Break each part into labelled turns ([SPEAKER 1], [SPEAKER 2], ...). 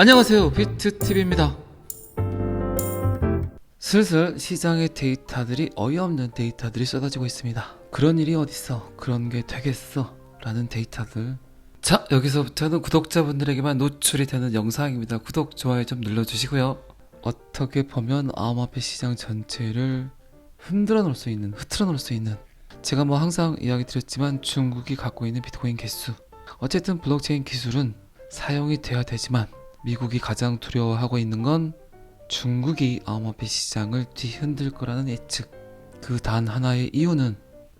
[SPEAKER 1] 안녕하세요. 비트TV입니다. 슬슬 시장의 데이터들이 어이없는 데이터들이 쏟아지고 있습니다. 그런 일이 어딨어? 그런 게 되겠어? 라는 데이터들. 자 여기서부터는 구독자분들에게만 노출이 되는 영상입니다. 구독 좋아요 좀 눌러주시고요. 어떻게 보면 암호화폐 시장 전체를 흔들어 놓을 수 있는 흐트러 놓을 수 있는. 제가 뭐 항상 이야기 드렸지만 중국이 갖고 있는 비트코인 개수. 어쨌든 블록체인 기술은 사용이 돼야 되지만 미국이 가장 두려워하고 있는 건 중국이 암호화폐 시장을 뒤흔들 거라는 예측. 그 단 하나의 이유는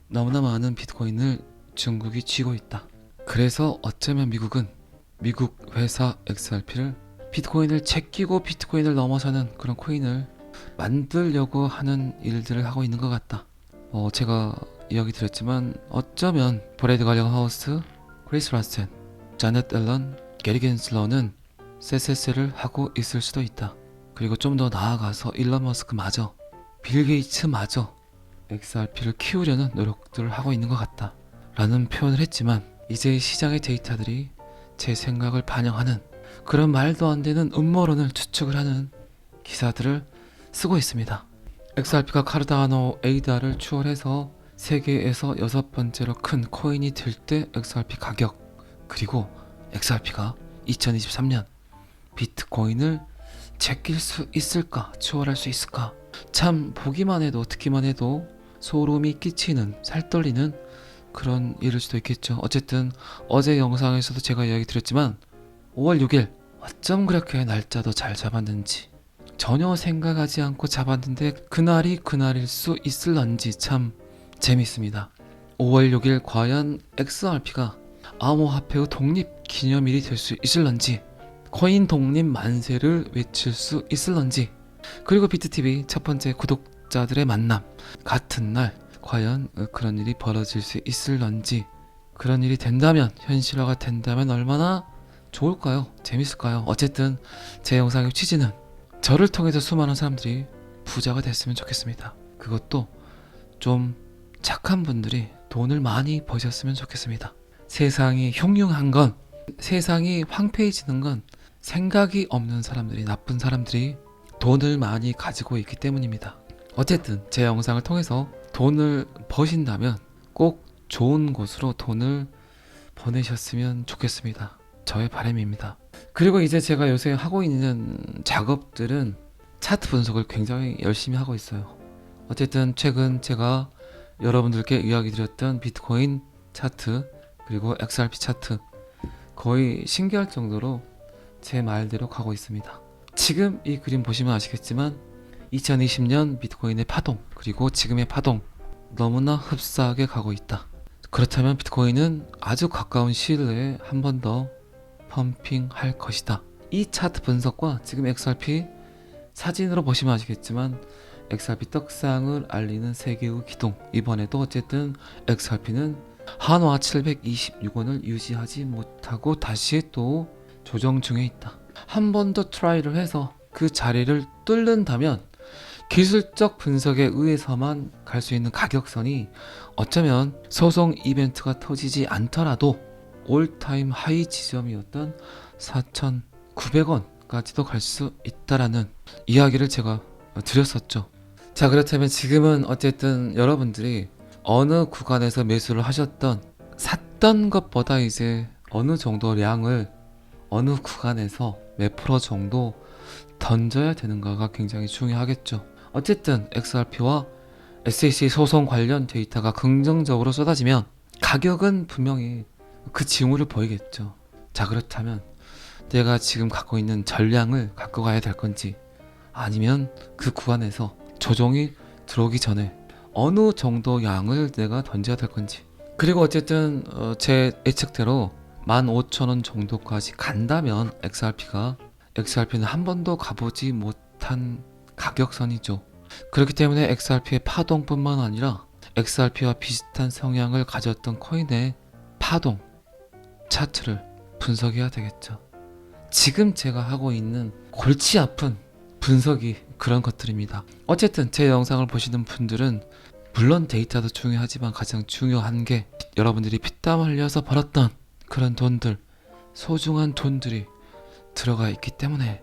[SPEAKER 1] 너무나 많은 비트코인을 중국이 쥐고 있다. 그래서 어쩌면 미국은 미국 회사 XRP를 비트코인을 제끼고 비트코인을 넘어서는 그런 코인을 만들려고 하는 일들을 하고 있는 것 같다. 어, 제가 이야기 드렸지만 어쩌면 브레드 갈령 하우스, 크리스 라스텐, 자넷 앨런, 게리 겐슬러는 세세세를 하고 있을 수도 있다. 그리고 좀 더 나아가서 일론 머스크마저, 빌 게이츠마저 XRP를 키우려는 노력들을 하고 있는 것 같다. 라는 표현을 했지만 이제 시장의 데이터들이 제 생각을 반영하는 그런 말도 안 되는 음모론을 추측을 하는 기사들을 쓰고 있습니다. XRP가 카르다노 에이다를 추월해서 세계에서 여섯 번째로 큰 코인이 될 때 XRP 가격 그리고 XRP가 2023년 비트코인을 제낄 수 있을까? 추월할 수 있을까? 참 보기만 해도 듣기만 해도 소름이 끼치는 살떨리는 그런 일일 수도 있겠죠. 어쨌든 어제 영상에서도 제가 이야기 드렸지만 5월 6일 어쩜 그렇게 날짜도 잘 잡았는지 전혀 생각하지 않고 잡았는데 그날이 그날일 수 있을런지 참 재밌습니다. 5월 6일 과연 XRP가 암호화폐의 독립 기념일이 될 수 있을런지 코인 독립 만세를 외칠 수 있을런지 그리고 비트TV 첫 번째 구독자들의 만남 같은 날 과연 그런 일이 벌어질 수 있을런지 그런 일이 된다면 현실화가 된다면 얼마나 좋을까요? 재밌을까요? 어쨌든 제 영상의 취지는 저를 통해서 수많은 사람들이 부자가 됐으면 좋겠습니다. 그것도 좀 착한 분들이 돈을 많이 버셨으면 좋겠습니다. 세상이 흉흉한 건 세상이 황폐해지는 건 생각이 없는 사람들이 나쁜 사람들이 돈을 많이 가지고 있기 때문입니다. 어쨌든 제 영상을 통해서 돈을 버신다면 꼭 좋은 곳으로 돈을 보내셨으면 좋겠습니다. 저의 바람입니다. 그리고 이제 제가 요새 하고 있는 작업들은 차트 분석을 굉장히 열심히 하고 있어요. 어쨌든 최근 제가 여러분들께 이야기 드렸던 비트코인 차트 그리고 XRP 차트 거의 신기할 정도로 제 말대로 가고 있습니다. 지금 이 그림 보시면 아시겠지만 2020년 비트코인의 파동 그리고 지금의 파동 너무나 흡사하게 가고 있다. 그렇다면 비트코인은 아주 가까운 시일 내에 한 번 더 펌핑할 것이다. 이 차트 분석과 지금 XRP 사진으로 보시면 아시겠지만 XRP 떡상을 알리는 세계의 기동 이번에도 어쨌든 XRP는 한화 726원을 유지하지 못하고 다시 또 조정 중에 있다. 한 번 더 트라이를 해서 그 자리를 뚫는다면 기술적 분석에 의해서만 갈 수 있는 가격선이 어쩌면 소송 이벤트가 터지지 않더라도 올타임 하이 지점이었던 4,900원까지도 갈 수 있다라는 이야기를 제가 드렸었죠. 자, 그렇다면 지금은 어쨌든 여러분들이 어느 구간에서 매수를 하셨던 샀던 것보다 이제 어느 정도 량을 어느 구간에서 몇 프로 정도 던져야 되는가가 굉장히 중요하겠죠. 어쨌든 XRP와 SEC 소송 관련 데이터가 긍정적으로 쏟아지면 가격은 분명히 그 징후를 보이겠죠. 자, 그렇다면 내가 지금 갖고 있는 전량을 갖고 가야 될 건지 아니면 그 구간에서 조정이 들어오기 전에 어느 정도 양을 내가 던져야 될 건지 그리고 어쨌든 어, 제 예측대로 15,000원 정도까지 간다면 XRP가 XRP는 한 번도 가보지 못한 가격선이죠. 그렇기 때문에 XRP의 파동뿐만 아니라 XRP와 비슷한 성향을 가졌던 코인의 파동 차트를 분석해야 되겠죠. 지금 제가 하고 있는 골치 아픈 분석이 그런 것들입니다. 어쨌든 제 영상을 보시는 분들은 물론 데이터도 중요하지만 가장 중요한 게 여러분들이 피땀 흘려서 벌었던 그런 돈들, 소중한 돈들이 들어가 있기 때문에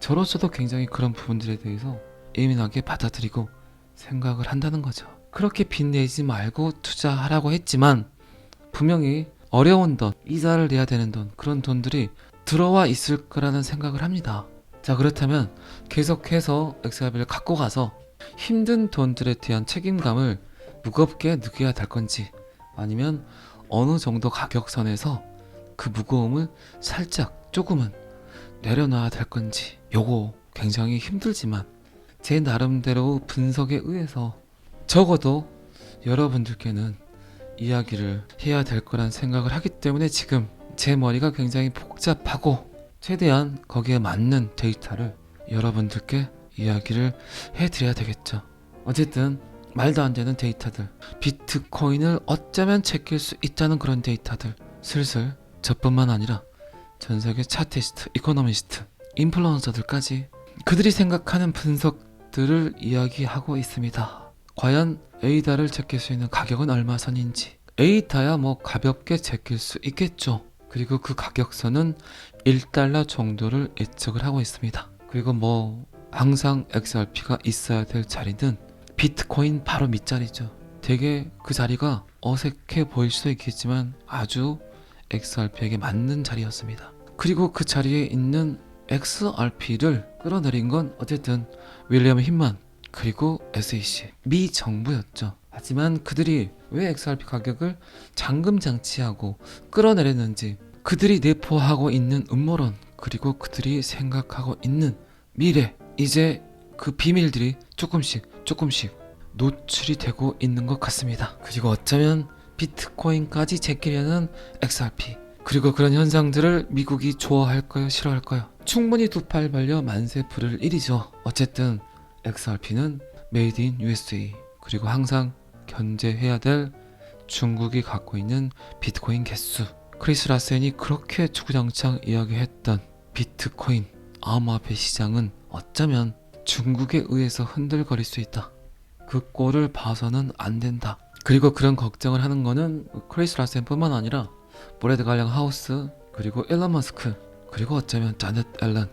[SPEAKER 1] 저로서도 굉장히 그런 부분들에 대해서 예민하게 받아들이고 생각을 한다는 거죠. 그렇게 빚내지 말고 투자하라고 했지만 분명히 어려운 돈, 이자를 내야 되는 돈, 그런 돈들이 들어와 있을 거라는 생각을 합니다. 자, 그렇다면 계속해서 엑셀비를 갖고 가서 힘든 돈들에 대한 책임감을 무겁게 느껴야 될 건지 아니면 어느 정도 가격선에서 그 무거움을 살짝 조금은 내려놔야 될 건지 요거 굉장히 힘들지만 제 나름대로 분석에 의해서 적어도 여러분들께는 이야기를 해야 될 거란 생각을 하기 때문에 지금 제 머리가 굉장히 복잡하고 최대한 거기에 맞는 데이터를 여러분들께 이야기를 해드려야 되겠죠. 어쨌든 말도 안 되는 데이터들, 비트코인을 어쩌면 제낄 수 있다는 그런 데이터들 슬슬 저뿐만 아니라 전 세계 차티스트, 이코노미스트, 인플루언서들까지 그들이 생각하는 분석들을 이야기하고 있습니다. 과연 에이다를 제낄 수 있는 가격은 얼마 선인지 에이다야 뭐 가볍게 제낄 수 있겠죠. 그리고 그 가격선은 1달러 정도를 예측을 하고 있습니다. 그리고 뭐 항상 XRP가 있어야 될 자리는 비트코인 바로 밑자리죠. 되게 그 자리가 어색해 보일 수도 있겠지만 아주 XRP에게 맞는 자리였습니다. 그리고 그 자리에 있는 XRP를 끌어내린 건 어쨌든 윌리엄 힘만 그리고 SEC 미 정부였죠. 하지만 그들이 왜 XRP 가격을 잠금 장치하고 끌어내렸는지 그들이 내포하고 있는 음모론 그리고 그들이 생각하고 있는 미래 이제 그 비밀들이 조금씩 조금씩 노출이 되고 있는 것 같습니다. 그리고 어쩌면 비트코인까지 제끼려는 XRP 그리고 그런 현상들을 미국이 좋아할까요 싫어할까요? 충분히 두 팔 벌려 만세 부를 일이죠. 어쨌든 XRP는 메이드 인 USA 그리고 항상 견제해야 될 중국이 갖고 있는 비트코인 개수 크리스 라센이 그렇게 주구장창 이야기했던 비트코인 암호화폐 시장은 어쩌면 중국에 의해서 흔들거릴 수 있다. 그 꼴을 봐서는 안 된다. 그리고 그런 걱정을 하는 거는 크리스 라센뿐만 아니라 브래드 갈량 하우스 그리고 일론 머스크 그리고 어쩌면 자넷 앨런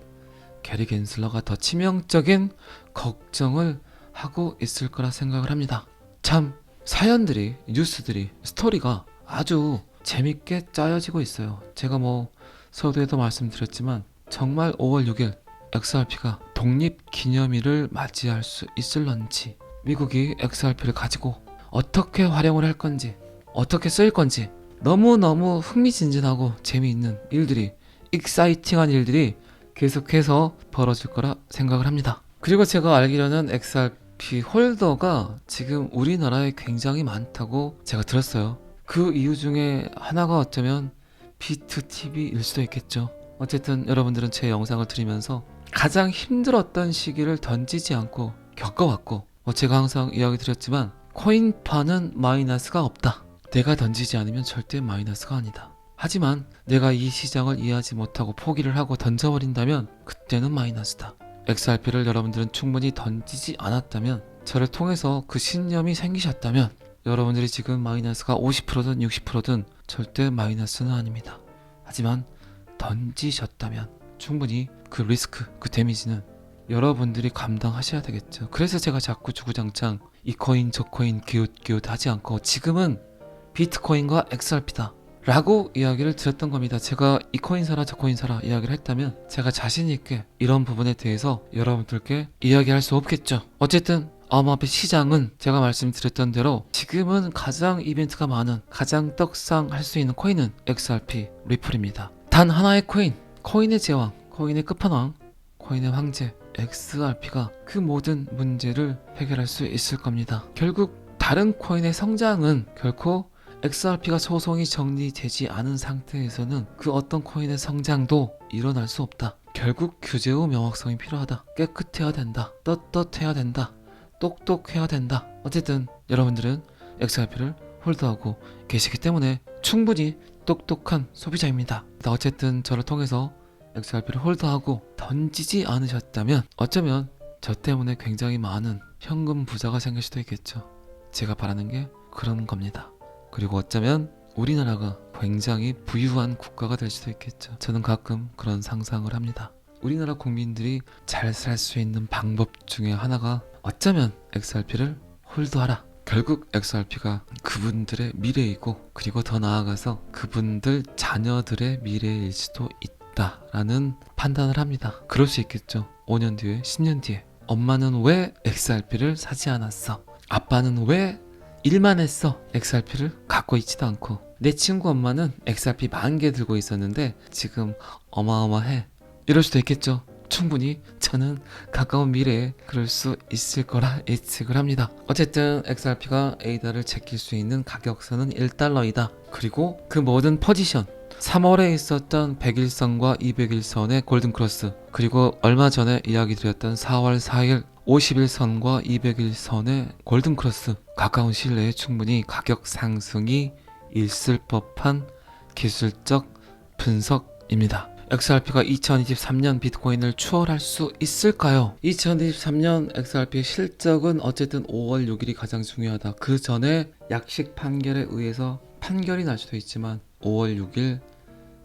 [SPEAKER 1] 게리 겐슬러가 더 치명적인 걱정을 하고 있을 거라 생각을 합니다. 참 사연들이 뉴스들이 스토리가 아주 재밌게 짜여지고 있어요. 제가 뭐 서두에도 말씀드렸지만 정말 5월 6일 XRP가 독립 기념일을 맞이할 수 있을런지 미국이 XRP를 가지고 어떻게 활용을 할 건지 어떻게 쓰일 건지 너무너무 흥미진진하고 재미있는 일들이 익사이팅한 일들이 계속해서 벌어질 거라 생각을 합니다. 그리고 제가 알기로는 XRP 홀더가 지금 우리나라에 굉장히 많다고 제가 들었어요. 그 이유 중에 하나가 어쩌면 비트TV일 수도 있겠죠. 어쨌든 여러분들은 제 영상을 들으면서 가장 힘들었던 시기를 던지지 않고 겪어왔고 뭐 제가 항상 이야기 드렸지만 코인파는 마이너스가 없다. 내가 던지지 않으면 절대 마이너스가 아니다. 하지만 내가 이 시장을 이해하지 못하고 포기를 하고 던져버린다면 그때는 마이너스다. XRP를 여러분들은 충분히 던지지 않았다면 저를 통해서 그 신념이 생기셨다면 여러분들이 지금 마이너스가 50%든 60%든 절대 마이너스는 아닙니다. 하지만 던지셨다면 충분히 그 리스크, 그 데미지는 여러분들이 감당하셔야 되겠죠. 그래서 제가 자꾸 주구장창 이 코인 저 코인 기웃기웃 하지 않고 지금은 비트코인과 XRP다. 라고 이야기를 드렸던 겁니다. 제가 이 코인 사라 저 코인 사라 이야기를 했다면 제가 자신 있게 이런 부분에 대해서 여러분들께 이야기할 수 없겠죠. 어쨌든 암호화폐 시장은 제가 말씀드렸던 대로 지금은 가장 이벤트가 많은 가장 떡상할 수 있는 코인은 XRP 리플입니다. 단 하나의 코인, 코인의 제왕, 코인의 끝판왕, 코인의 황제 XRP가 그 모든 문제를 해결할 수 있을 겁니다. 결국 다른 코인의 성장은 결코 XRP가 소송이 정리되지 않은 상태에서는 그 어떤 코인의 성장도 일어날 수 없다. 결국 규제 후 명확성이 필요하다. 깨끗해야 된다. 떳떳해야 된다. 똑똑해야 된다. 어쨌든 여러분들은 XRP를 홀드하고 계시기 때문에 충분히 똑똑한 소비자입니다. 어쨌든 저를 통해서 XRP를 홀드하고 던지지 않으셨다면 어쩌면 저 때문에 굉장히 많은 현금 부자가 생길 수도 있겠죠. 제가 바라는 게 그런 겁니다. 그리고 어쩌면 우리나라가 굉장히 부유한 국가가 될 수도 있겠죠. 저는 가끔 그런 상상을 합니다. 우리나라 국민들이 잘 살 수 있는 방법 중에 하나가 어쩌면 XRP를 홀드하라. 결국 XRP가 그분들의 미래이고 그리고 더 나아가서 그분들 자녀들의 미래일 수도 있 다라는 판단을 합니다. 그럴 수 있겠죠. 5년 뒤에, 10년 뒤에 엄마는 왜 XRP를 사지 않았어? 아빠는 왜 일만 했어? XRP를 갖고 있지도 않고 내 친구 엄마는 XRP 만 개 들고 있었는데 지금 어마어마해. 이럴 수도 있겠죠. 충분히 저는 가까운 미래에 그럴 수 있을 거라 예측을 합니다. 어쨌든 XRP가 에이다를 제낄 수 있는 가격선은 1달러이다. 그리고 그 모든 포지션 3월에 있었던 101선과 201선의 골든크로스 그리고 얼마 전에 이야기 드렸던 4월 4일 51선과 201선의 골든크로스 가까운 시일 내에 충분히 가격 상승이 있을 법한 기술적 분석입니다. XRP가 2023년 비트코인을 추월할 수 있을까요? 2023년 XRP의 실적은 어쨌든 5월 6일이 가장 중요하다. 그 전에 약식 판결에 의해서 판결이 날 수도 있지만 5월 6일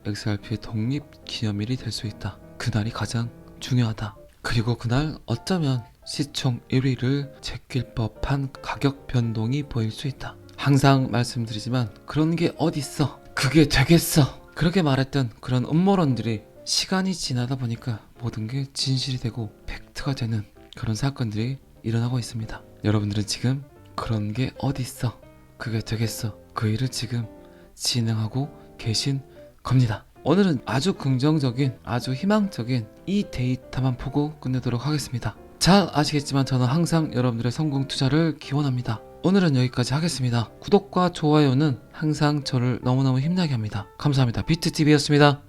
[SPEAKER 1] XRP의 독립 기념일이 될 수 있다. 그날이 가장 중요하다. 그리고 그날 어쩌면 시총 1위를 제낄 법한 가격 변동이 보일 수 있다. 항상 말씀드리지만 그런 게 어딨어. 그게 되겠어. 그렇게 말했던 그런 음모론들이 시간이 지나다 보니까 모든 게 진실이 되고 팩트가 되는 그런 사건들이 일어나고 있습니다. 여러분들은 지금 그런 게 어딨어. 그게 되겠어. 그 일을 지금 진행하고 계신 겁니다. 오늘은 아주 긍정적인, 아주 희망적인 이 데이터만 보고 끝내도록 하겠습니다. 잘 아시겠지만 저는 항상 여러분들의 성공 투자를 기원합니다. 오늘은 여기까지 하겠습니다. 구독과 좋아요는 항상 저를 너무너무 힘나게 합니다. 감사합니다. 비트TV였습니다.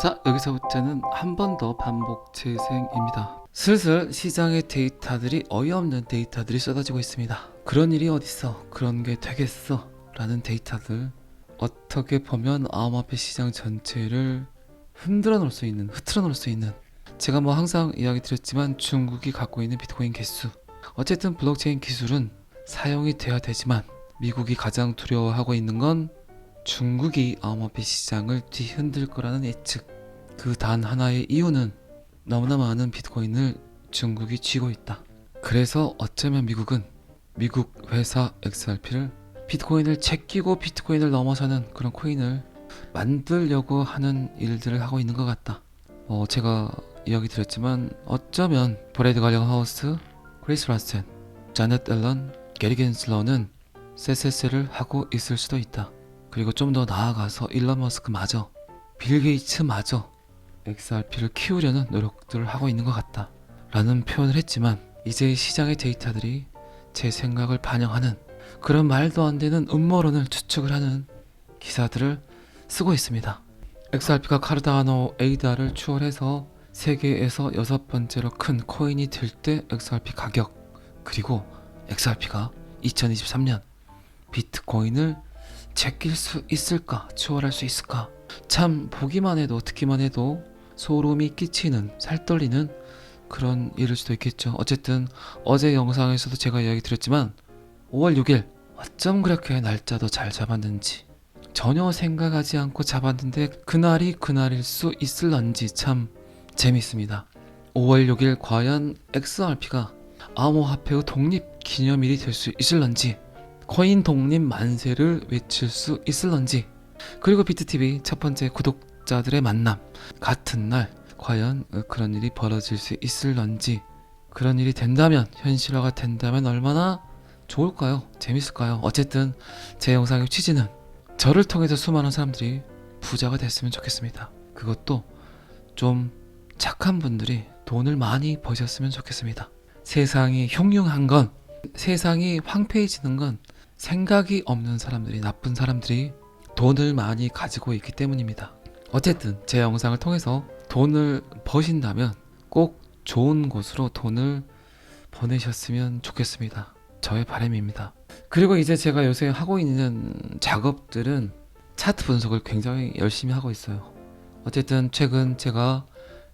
[SPEAKER 1] 자, 여기서부터는 한 번 더 반복 재생입니다. 슬슬 시장의 데이터들이 어이없는 데이터들이 쏟아지고 있습니다. 그런 일이 어딨어? 그런 게 되겠어? 라는 데이터들. 어떻게 보면 암호화폐 시장 전체를 흔들어 놓을 수 있는, 흐트러 놓을 수 있는. 제가 뭐 항상 이야기 드렸지만 중국이 갖고 있는 비트코인 개수. 어쨌든 블록체인 기술은 사용이 돼야 되지만 미국이 가장 두려워하고 있는 건 중국이 암호화폐 시장을 뒤흔들 거라는 예측. 그 단 하나의 이유는 너무나 많은 비트코인을 중국이 쥐고 있다. 그래서 어쩌면 미국은 미국 회사 XRP를 비트코인을 제끼고 비트코인을 넘어서는 그런 코인을 만들려고 하는 일들을 하고 있는 것 같다. 어, 제가 이야기 드렸지만 어쩌면 브레드 갈령 하우스, 크리스 라스텐, 자넷 앨런, 게리 겐슬러는 세세세를 하고 있을 수도 있다. 그리고 좀 더 나아가서 일론 머스크마저, 빌 게이츠마저 XRP를 키우려는 노력들을 하고 있는 것 같다. 라는 표현을 했지만 이제 시장의 데이터들이 제 생각을 반영하는 그런 말도 안 되는 음모론을 추측을 하는 기사들을 쓰고 있습니다. XRP가 카르다노 에이다를 추월해서 세계에서 여섯 번째로 큰 코인이 될 때 XRP 가격 그리고 XRP가 2023년 비트코인을 제낄 수 있을까 추월할 수 있을까 참 보기만 해도 듣기만 해도 소름이 끼치는 살떨리는 그런 일일 수도 있겠죠 어쨌든 어제 영상에서도 제가 이야기 드렸지만 5월 6일 어쩜 그렇게 날짜도 잘 잡았는지 전혀 생각하지 않고 잡았는데 그날이 그날일 수 있을런지 참 재밌습니다. 5월 6일 과연 XRP가 암호화폐의 독립 기념일이 될 수 있을런지 코인 독립 만세를 외칠 수 있을런지 그리고 비트TV 첫 번째 구독자들의 만남 같은 날 과연 그런 일이 벌어질 수 있을런지 그런 일이 된다면 현실화가 된다면 얼마나 좋을까요? 재밌을까요? 어쨌든 제 영상의 취지는 저를 통해서 수많은 사람들이 부자가 됐으면 좋겠습니다. 그것도 좀 착한 분들이 돈을 많이 버셨으면 좋겠습니다. 세상이 흉흉한 건 세상이 황폐해지는 건 생각이 없는 사람들이 나쁜 사람들이 돈을 많이 가지고 있기 때문입니다. 어쨌든 제 영상을 통해서 돈을 버신다면 꼭 좋은 곳으로 돈을 보내셨으면 좋겠습니다. 저의 바람입니다. 그리고 이제 제가 요새 하고 있는 작업들은 차트 분석을 굉장히 열심히 하고 있어요. 어쨌든 최근 제가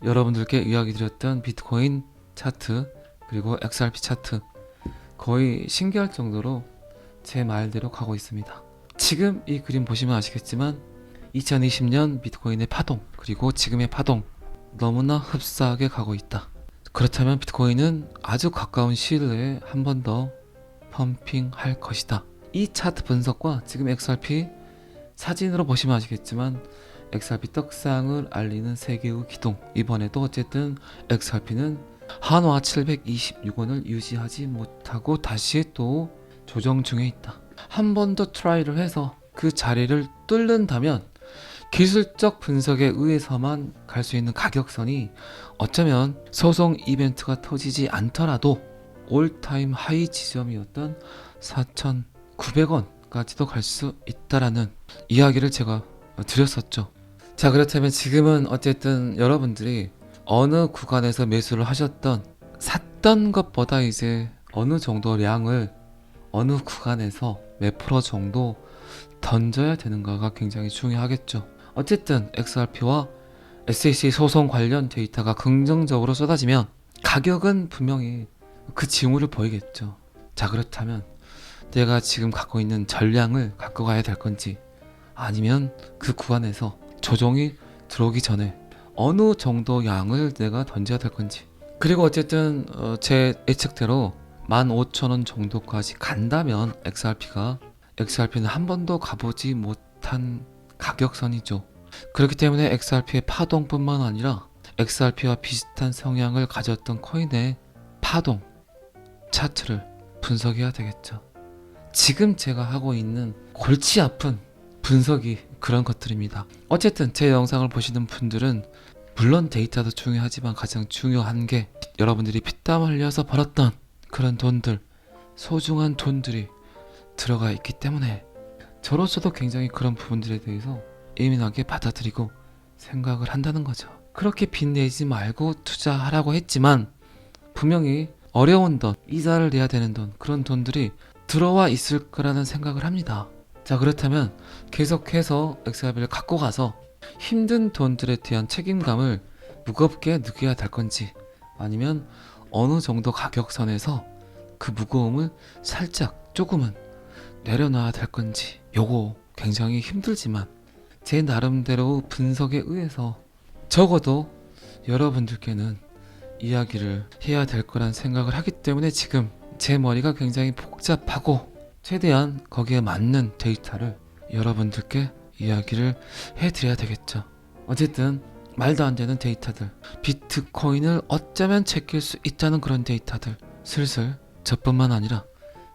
[SPEAKER 1] 여러분들께 이야기 드렸던 비트코인 차트 그리고 XRP 차트 거의 신기할 정도로 제 말대로 가고 있습니다. 지금 이 그림 보시면 아시겠지만 2020년 비트코인의 파동 그리고 지금의 파동 너무나 흡사하게 가고 있다. 그렇다면 비트코인은 아주 가까운 시일 내에 한 번 더 펌핑할 것이다. 이 차트 분석과 지금 XRP 사진으로 보시면 아시겠지만 XRP 떡상을 알리는 세 개의 기둥 이번에도 어쨌든 XRP는 한화 726원을 유지하지 못하고 다시 또 조정 중에 있다. 한 번 더 트라이를 해서 그 자리를 뚫는다면 기술적 분석에 의해서만 갈 수 있는 가격선이 어쩌면 소송 이벤트가 터지지 않더라도 올타임 하이 지점이었던 4,900원까지도 갈 수 있다라는 이야기를 제가 드렸었죠. 자, 그렇다면 지금은 어쨌든 여러분들이 어느 구간에서 매수를 하셨던 샀던 것보다 이제 어느 정도 량을 어느 구간에서 몇 프로 정도 던져야 되는가가 굉장히 중요하겠죠. 어쨌든 XRP와 SEC 소송 관련 데이터가 긍정적으로 쏟아지면 가격은 분명히 그 징후를 보이겠죠. 자, 그렇다면 내가 지금 갖고 있는 전량을 갖고 가야 될 건지 아니면 그 구간에서 조정이 들어오기 전에 어느 정도 양을 내가 던져야 될 건지 그리고 어쨌든 어, 제 예측대로 15,000원 정도까지 간다면 XRP가 XRP는 한 번도 가보지 못한 가격선이죠. 그렇기 때문에 XRP의 파동뿐만 아니라 XRP와 비슷한 성향을 가졌던 코인의 파동 차트를 분석해야 되겠죠. 지금 제가 하고 있는 골치 아픈 분석이 그런 것들입니다. 어쨌든 제 영상을 보시는 분들은 물론 데이터도 중요하지만 가장 중요한 게 여러분들이 피땀 흘려서 벌었던 그런 돈들, 소중한 돈들이 들어가 있기 때문에 저로서도 굉장히 그런 부분들에 대해서 예민하게 받아들이고 생각을 한다는 거죠. 그렇게 빚내지 말고 투자하라고 했지만 분명히 어려운 돈, 이자를 내야 되는 돈, 그런 돈들이 들어와 있을 거라는 생각을 합니다. 자, 그렇다면 계속해서 XRP를 갖고 가서 힘든 돈들에 대한 책임감을 무겁게 느껴야 될 건지 아니면 어느 정도 가격선에서 그 무거움을 살짝 조금은 내려놔야 될 건지 요거 굉장히 힘들지만 제 나름대로 분석에 의해서 적어도 여러분들께는 이야기를 해야 될 거란 생각을 하기 때문에 지금 제 머리가 굉장히 복잡하고 최대한 거기에 맞는 데이터를 여러분들께 이야기를 해드려야 되겠죠. 어쨌든 말도 안 되는 데이터들, 비트코인을 어쩌면 제낄 수 있다는 그런 데이터들 슬슬 저뿐만 아니라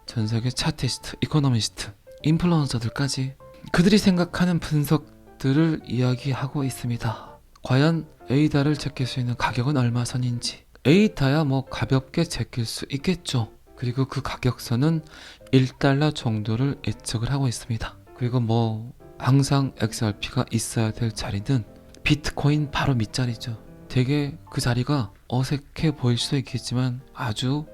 [SPEAKER 1] 전 세계 차티스트, 이코노미스트, 인플루언서들까지 그들이 생각하는 분석들을 이야기하고 있습니다. 과연 에이다를 제낄 수 있는 가격은 얼마 선인지 에이다야 뭐 가볍게 제낄 수 있겠죠. 그리고 그 가격선은 1달러 정도를 예측을 하고 있습니다. 그리고 뭐 항상 XRP가 있어야 될 자리는 비트코인 바로 밑자리죠. 되게 그 자리가 어색해 보일 수도 있겠지만 아주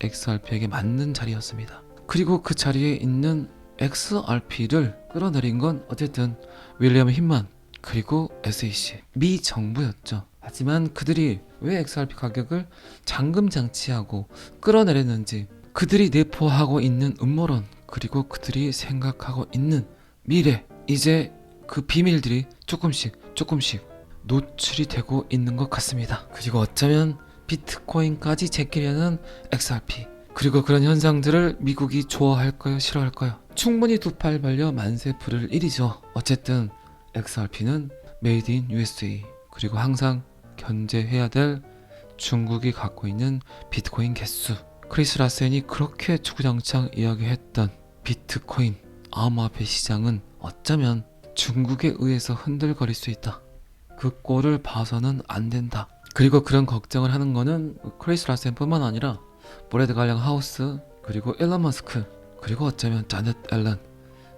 [SPEAKER 1] XRP에게 맞는 자리였습니다. 그리고 그 자리에 있는 XRP를 끌어내린 건 어쨌든 윌리엄 힘만 그리고 SEC 미 정부였죠. 하지만 그들이 왜 XRP 가격을 잠금 장치하고 끌어내렸는지 그들이 내포하고 있는 음모론 그리고 그들이 생각하고 있는 미래 이제 그 비밀들이 조금씩 조금씩 노출이 되고 있는 것 같습니다. 그리고 어쩌면 비트코인까지 제끼려는 XRP 그리고 그런 현상들을 미국이 좋아할까요 싫어할까요? 충분히 두 팔 벌려 만세 부를 일이죠. 어쨌든 XRP는 메이드 인 USA 그리고 항상 견제해야 될 중국이 갖고 있는 비트코인 개수 크리스 라센이 그렇게 주구장창 이야기했던 비트코인 암호화폐 시장은 어쩌면 중국에 의해서 흔들거릴 수 있다. 그 꼴을 봐서는 안 된다. 그리고 그런 걱정을 하는 거는 크리스 라센뿐만 아니라 브래드 갈량 하우스 그리고 일론 머스크 그리고 어쩌면 자넷 앨런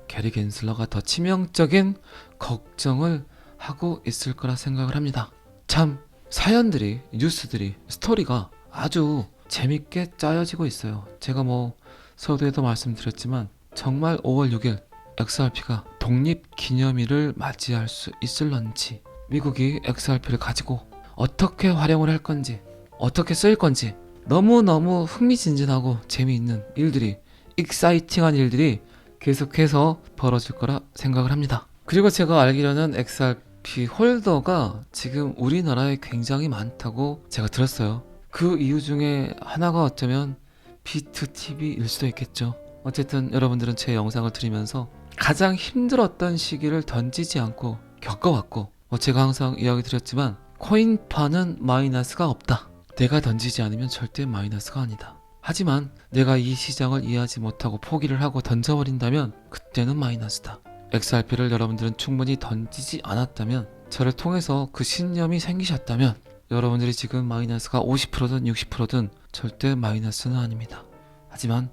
[SPEAKER 1] 게리 겐슬러가 더 치명적인 걱정을 하고 있을 거라 생각을 합니다. 참 사연들이 뉴스들이 스토리가 아주 재밌게 짜여지고 있어요. 제가 뭐 서두에도 말씀드렸지만 정말 5월 6일 XRP가 독립 기념일을 맞이할 수 있을런지 미국이 XRP를 가지고 어떻게 활용을 할 건지 어떻게 쓰일 건지 너무너무 흥미진진하고 재미있는 일들이 익사이팅한 일들이 계속해서 벌어질 거라 생각을 합니다. 그리고 제가 알기로는 XRP 홀더가 지금 우리나라에 굉장히 많다고 제가 들었어요. 그 이유 중에 하나가 어쩌면 비트 TV일 수도 있겠죠. 어쨌든 여러분들은 제 영상을 들으면서 가장 힘들었던 시기를 던지지 않고 겪어왔고 뭐 제가 항상 이야기 드렸지만 코인파는 마이너스가 없다. 내가 던지지 않으면 절대 마이너스가 아니다. 하지만 내가 이 시장을 이해하지 못하고 포기를 하고 던져버린다면 그때는 마이너스다. XRP를 여러분들은 충분히 던지지 않았다면 저를 통해서 그 신념이 생기셨다면 여러분들이 지금 마이너스가 50%든 60%든 절대 마이너스는 아닙니다. 하지만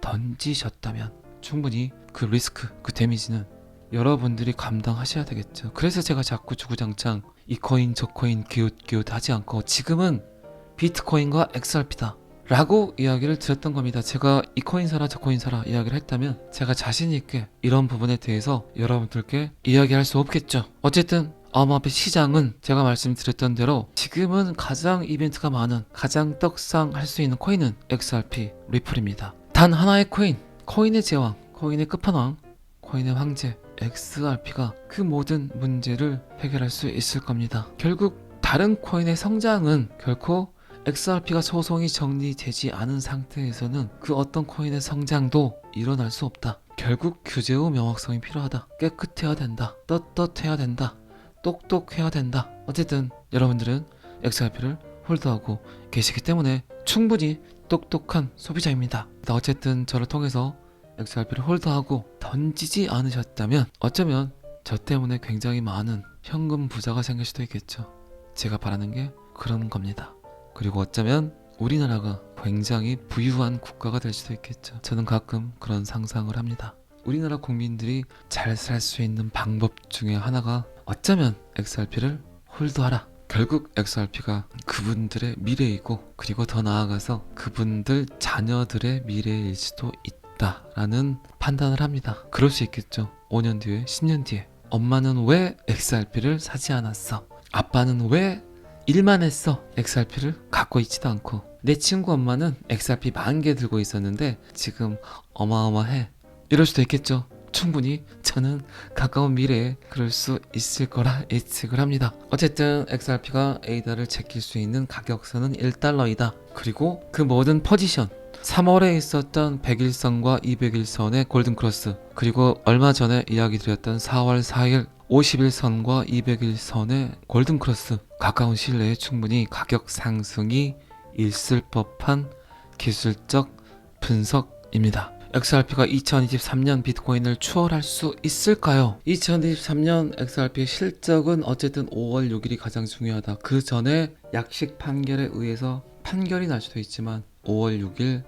[SPEAKER 1] 던지셨다면 충분히 그 리스크, 그 데미지는 여러분들이 감당하셔야 되겠죠. 그래서 제가 자꾸 주구장창 이 코인 저 코인 기웃기웃 하지 않고 지금은 비트코인과 XRP다. 라고 이야기를 드렸던 겁니다. 제가 이 코인 사라 저 코인 사라 이야기를 했다면 제가 자신 있게 이런 부분에 대해서 여러분들께 이야기할 수 없겠죠. 어쨌든 암호화폐 시장은 제가 말씀드렸던 대로 지금은 가장 이벤트가 많은 가장 떡상 할 수 있는 코인은 XRP 리플입니다. 단 하나의 코인, 코인의 제왕, 코인의 끝판왕, 코인의 황제 XRP가 그 모든 문제를 해결할 수 있을 겁니다. 결국 다른 코인의 성장은 결코 XRP가 소송이 정리되지 않은 상태에서는 그 어떤 코인의 성장도 일어날 수 없다. 결국 규제 후 명확성이 필요하다. 깨끗해야 된다. 떳떳해야 된다. 똑똑해야 된다. 어쨌든 여러분들은 XRP를 홀드하고 계시기 때문에 충분히 똑똑한 소비자입니다. 어쨌든 저를 통해서 XRP를 홀드하고 던지지 않으셨다면 어쩌면 저 때문에 굉장히 많은 현금 부자가 생길 수도 있겠죠. 제가 바라는 게 그런 겁니다. 그리고 어쩌면 우리나라가 굉장히 부유한 국가가 될 수도 있겠죠. 저는 가끔 그런 상상을 합니다. 우리나라 국민들이 잘 살 수 있는 방법 중에 하나가 어쩌면 XRP를 홀드하라. 결국 XRP가 그분들의 미래이고 그리고 더 나아가서 그분들 자녀들의 미래일 수도 있다라는 판단을 합니다. 그럴 수 있겠죠. 5년 뒤에, 10년 뒤에 엄마는 왜 XRP를 사지 않았어? 아빠는 왜 일만 했어. XRP를 갖고 있지도 않고. 내 친구 엄마는 XRP 만개 들고 있었는데 지금 어마어마해. 이럴 수도 있겠죠. 충분히 저는 가까운 미래에 그럴 수 있을 거라 예측을 합니다. 어쨌든 XRP가 에이다를 제낄 수 있는 가격선은 1달러이다. 그리고 그 모든 포지션 3월에 있었던 101선과 201선의 골든크로스 그리고 얼마 전에 이야기 드렸던 4월 4일 51선과 201선의 골든크로스 가까운 시일 내에 충분히 가격 상승이 있을 법한 기술적 분석입니다. XRP가 2023년 비트코인을 추월할 수 있을까요? 2023년 XRP의 실적은 어쨌든 5월 6일이 가장 중요하다. 그 전에 약식 판결에 의해서 판결이 날 수도 있지만 5월 6일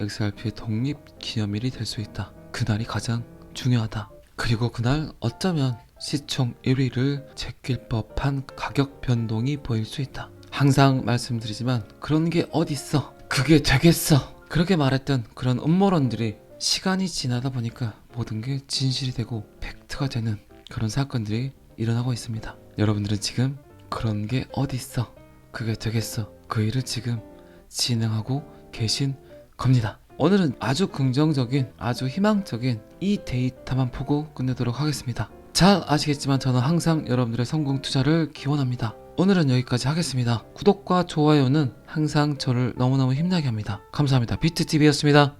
[SPEAKER 1] XRP의 독립 기념일이 될 수 있다. 그날이 가장 중요하다. 그리고 그날 어쩌면 시총 1위를 제낄 법한 가격 변동이 보일 수 있다. 항상 말씀드리지만 그런 게 어딨어. 그게 되겠어. 그렇게 말했던 그런 음모론들이 시간이 지나다 보니까 모든 게 진실이 되고 팩트가 되는 그런 사건들이 일어나고 있습니다. 여러분들은 지금 그런 게 어딨어. 그게 되겠어. 그 일을 지금 진행하고 계신 겁니다. 오늘은 아주 긍정적인, 아주 희망적인 이 데이터만 보고 끝내도록 하겠습니다. 잘 아시겠지만 저는 항상 여러분들의 성공 투자를 기원합니다. 오늘은 여기까지 하겠습니다. 구독과 좋아요는 항상 저를 너무너무 힘나게 합니다. 감사합니다. 비트TV였습니다.